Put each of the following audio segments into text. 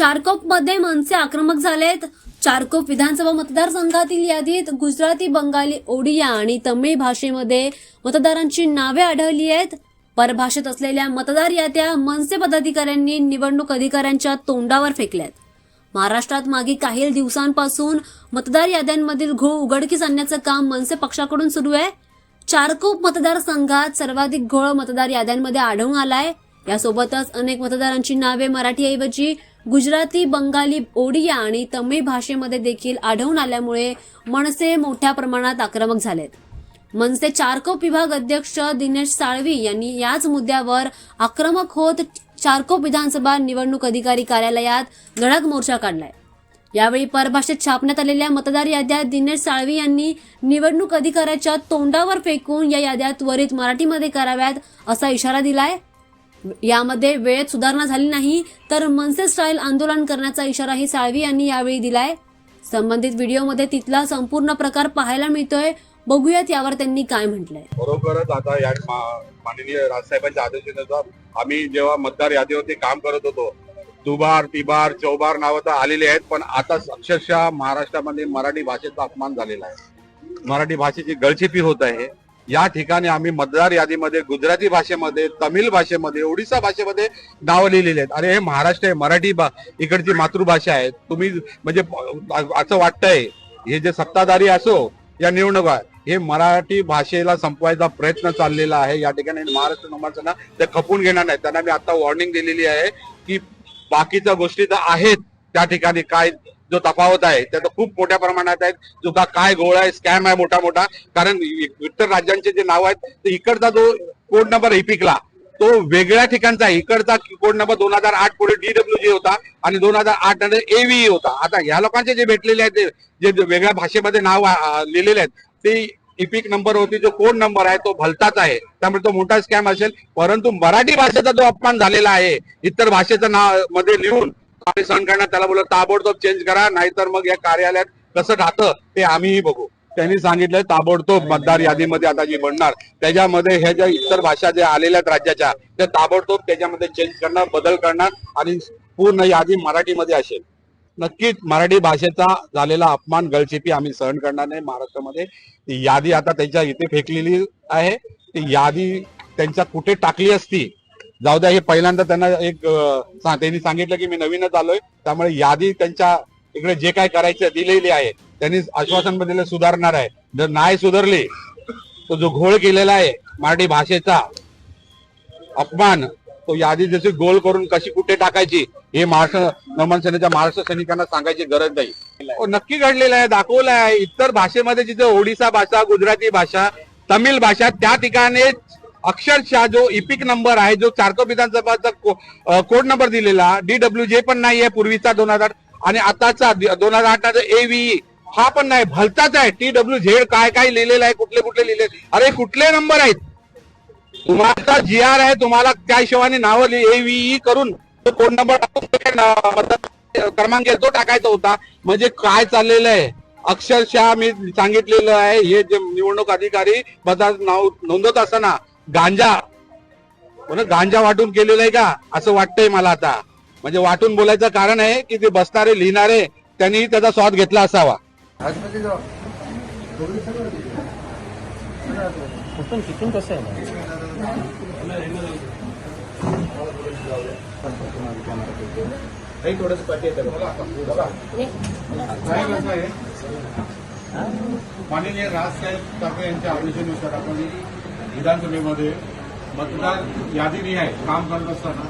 चारकोपमध्ये मनसे आक्रमक झालेत. चारकोप विधानसभा मतदारसंघातील यादीत गुजराती बंगाली ओडिया आणि तमिळ भाषेमध्ये मतदारांची नावे आढळली आहेत. परभाषेत असलेल्या मतदार याद्या मनसे पदाधिकाऱ्यांनी निवडणूक अधिकाऱ्यांच्या तोंडावर फेकल्यात. महाराष्ट्रात मागील काही दिवसांपासून मतदार याद्यांमधील घोळ उघडकीस आणण्याचं काम मनसे पक्षाकडून सुरू आहे. चारकोप मतदारसंघात सर्वाधिक घोळ मतदार याद्यांमध्ये आढळून आलाय. यासोबतच अनेक मतदारांची नावे मराठीऐवजी गुजराती बंगाली ओडिया आणि तमिळ भाषेमध्ये देखील आढळून आल्यामुळे मनसे मोठ्या प्रमाणात आक्रमक झालेत. मनसे चारकोप विभाग अध्यक्ष दिनेश साळवी यांनी याच मुद्द्यावर आक्रमक होत चारकोप विधानसभा निवडणूक अधिकारी कार्यालयात धडक मोर्चा काढलाय. यावेळी परभाषेत छापण्यात आलेल्या मतदार याद्या दिनेश साळवी यांनी निवडणूक अधिकाऱ्याच्या तोंडावर फेकून या याद्या त्वरित मराठीमध्ये कराव्यात असा इशारा दिलाय. यामध्ये वेळेत सुधारणा झाली नाही तर मनसे स्टाईल आंदोलन करण्याचा इशाराही साळवी यांनी यावेळी दिलाय. संबंधित व्हिडिओमध्ये तिथला संपूर्ण प्रकार पाहायला मिळतोय. बघूयात यावर त्यांनी काय म्हटलंय. बरोबरच आता या माननीय राजसाहेबांच्या आदेशानुसार आम्ही जेव्हा मतदार यादीवरती काम करत होतो दुबार तिबार चौबार नावं तर आलेली आहेत पण आता अक्षरशः महाराष्ट्रामध्ये मराठी भाषेचा अपमान झालेला आहे. मराठी भाषेची गळचेपी होत आहे. या ठिकाणी आम्ही मतदार यादीमध्ये गुजराती भाषेमध्ये तमिळ भाषेमध्ये ओडिसा भाषेमध्ये नावं लिहिलेली आहेत. अरे हे महाराष्ट्र आहे मराठी भा- इकडची मातृभाषा आहे तुम्ही म्हणजे असं वाटतंय हे जे सत्ताधारी असो या निवडणुका हे मराठी भाषेला संपवायचा प्रयत्न चाललेला आहे. या ठिकाणी महाराष्ट्र नमाजांना ते खपून घेणार नाही त्यांना मी आता वॉर्निंग दिलेली आहे की बाकीच्या गोष्टी तर आहेत त्या ठिकाणी. काय जो तफावत आहे त्या खूप मोठ्या प्रमाणात आहेत. जो का काय गोळ आहे स्कॅम आहे मोठा मोठा. कारण इतर राज्यांचे जे नाव आहेत ते इकडचा जो कोड नंबर हिपिकला तो वेगळ्या ठिकाणचा आहे. इकडचा कोड नंबर दोन हजार आठ पुढे डीडब्ल्यू जी होता आणि दोन हजार आठ नंतर एव्हीई होता. आता ह्या लोकांचे जे भेटलेले आहेत ते जे वेगळ्या भाषेमध्ये नाव लिहिलेले आहेत ते इपिक नंबर होती जो कोड नंबर आहे तो भलताच आहे. त्यामुळे तो मोठा स्कॅम असेल. परंतु मराठी भाषेचा जो अपमान झालेला आहे इतर भाषेचं नावमध्ये लिहून आम्ही सहन करणार त्याला बोलत ताबडतोब चेंज करा नाहीतर मग या कार्यालयात कसं राहतं ते आम्हीही बघू. त्यांनी सांगितलं ताबडतोब मतदार यादीमध्ये आता जी बनणार त्याच्यामध्ये ह्या ज्या इतर भाषा ज्या आलेल्या आहेत राज्याच्या त्या ताबडतोब त्याच्यामध्ये चेंज करणार बदल करणार आणि पूर्ण यादी मराठीमध्ये असेल. नक्कीच मराठी भाषेचा झालेला अपमान गळचेपी आम्ही सहन करणार नाही महाराष्ट्रामध्ये. यादी आता त्यांच्या इथे फेकलेली आहे. ती यादी त्यांच्या कुठे टाकली असती जाऊ द्या हे पहिल्यांदा त्यांना एक त्यांनी सांगितलं की मी नवीनच आलोय. त्यामुळे यादी त्यांच्या इकडे जे काय करायचं दिलेली आहे. त्यांनी आश्वासन दिलं सुधारणार आहे. जर नाही सुधारली तो जो घोळ केलेला आहे मराठी भाषेचा अपमान तो यादी जशी गोल करून कशी कुठे टाकायची हे महाराष्ट्र नमन सेनेच्या महाराष्ट्र सैनिकांना सांगायची गरज नाही. हो, नक्की घडलेलं आहे दाखवलं आहे. इतर भाषेमध्ये जिथे ओडिसा भाषा गुजराती भाषा तमिळ भाषा त्या ठिकाणी अक्षरशः जो इपिक नंबर आहे जो चारको विधानसभाचा को- कोड नंबर दिलेला डी डब्ल्यू जे पण नाही आहे पूर्वीचा दोन हजार आणि आताचा दोन हजार आठ एव्हीई हा पण नाही भलताच आहे. टी डब्ल्यू झेड काय काय लिहिलेलं आहे कुठले कुठले लिहिले अरे कुठले नंबर आहेत? तुम्हाला जी आर आहे तुम्हाला त्या हिशोबाने नावं एव्हीई करून तो कोड नंबर क्रमांक तो टाकायचा होता. म्हणजे काय चाललेलं आहे? अक्षरशः मी सांगितलेलं आहे हे जे निवडणूक अधिकारी मतदार नाव नोंदवत असताना गांजा. गांजा वाटून केलेलं आहे का? असं वाटतंय मला आता. म्हणजे वाटून बोलायचं कारण आहे की ते बसणारे लिहिणारे त्यांनी त्याचा स्वाद घेतला असावा. कुठून तिथून कसं आहे ना माननीय राजसाहेब ठाकरे यांच्या आदेशानुसार आपण विधानसभेमध्ये मतदार यादी निहाय काम करत असताना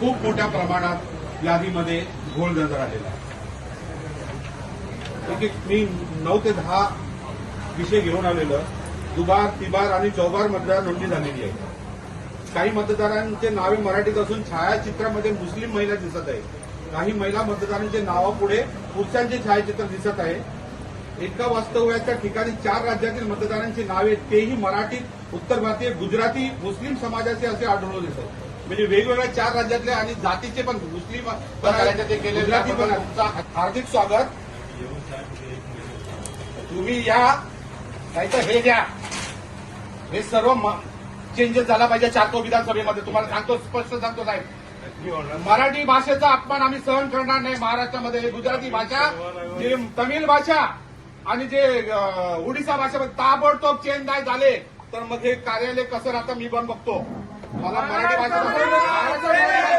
खूप मोठ्या प्रमाणात यादीमध्ये घोळ नजर आलेला आहे. मी नऊ ते दहा विषय घेऊन आलेलं. दुबार तिबार आणि चौबार मतदार नोंदणी झालेली आहे. काही मतदारांचे नावे मराठीत असून छायाचित्रामध्ये मुस्लिम महिला दिसत आहे. काही महिला मतदारांचे नावापुढे पुरुषांचे छायाचित्र दिसत आहे. एका वास्तव्याच्या ठिकाणी चार राज्यातील मतदारांची नावे तेही मराठीत उत्तर भारतीय गुजराती मुस्लिम समाजाचे असे आढळून येतात म्हणजे वेगवेगळ्या चार राज्यातले आणि जातीचे पण मुस्लिम गुजराती पण हार्दिक स्वागत. तुम्ही या. नाही तर हे द्या हे सर्व चेंजेस झाला पाहिजे चारको विधानसभेमध्ये. तुम्हाला सांगतो स्पष्ट सांगतो साहेब. मराठी भाषेचा अपमान आम्ही सहन करणार नाही. महाराष्ट्रामध्ये. गुजराती भाषा जी तमिळ भाषा आणि जे ओडिसा भाषेमध्ये ताबडतोब चेंज नाही झाले तर मग हे कार्यालय कसं राहतं मी पण बघतो. मला मराठी भाषा